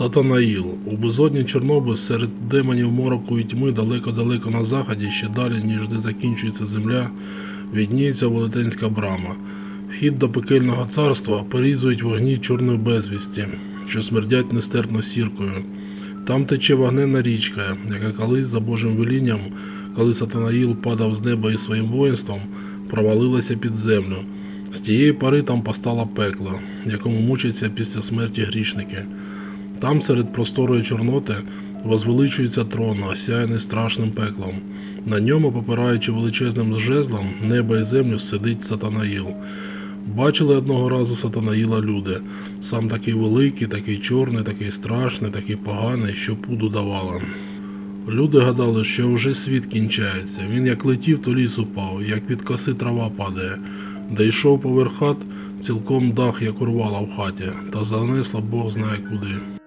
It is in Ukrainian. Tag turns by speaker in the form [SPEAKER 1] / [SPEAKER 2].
[SPEAKER 1] Сатанаїл. У безодні Чорнобиль серед демонів мороку і тьми далеко-далеко на заході, ще далі, ніж де закінчується земля, відніється велетенська брама. Вхід до пекельного царства порізують вогні чорної безвісті, що смердять нестерпно сіркою. Там тече вогненна річка, яка колись за Божим велінням, коли Сатанаїл падав з неба із своїм воїнством, провалилася під землю. З тієї пори там постало пекло, якому мучаться після смерті грішники. Там серед просторої Чорноти возвеличується трон, осяяний страшним пеклом. На ньому, попираючи величезним жезлом, небо і землю сидить Сатанаїл. Бачили одного разу Сатанаїла люди. Сам такий великий, такий чорний, такий страшний, такий поганий, що пуду давала. Люди гадали, що вже світ кінчається. Він як летів, то ліс упав, як від коси трава падає. Де йшов поверх хат, цілком дах як урвала в хаті, та занесла Бог знає куди.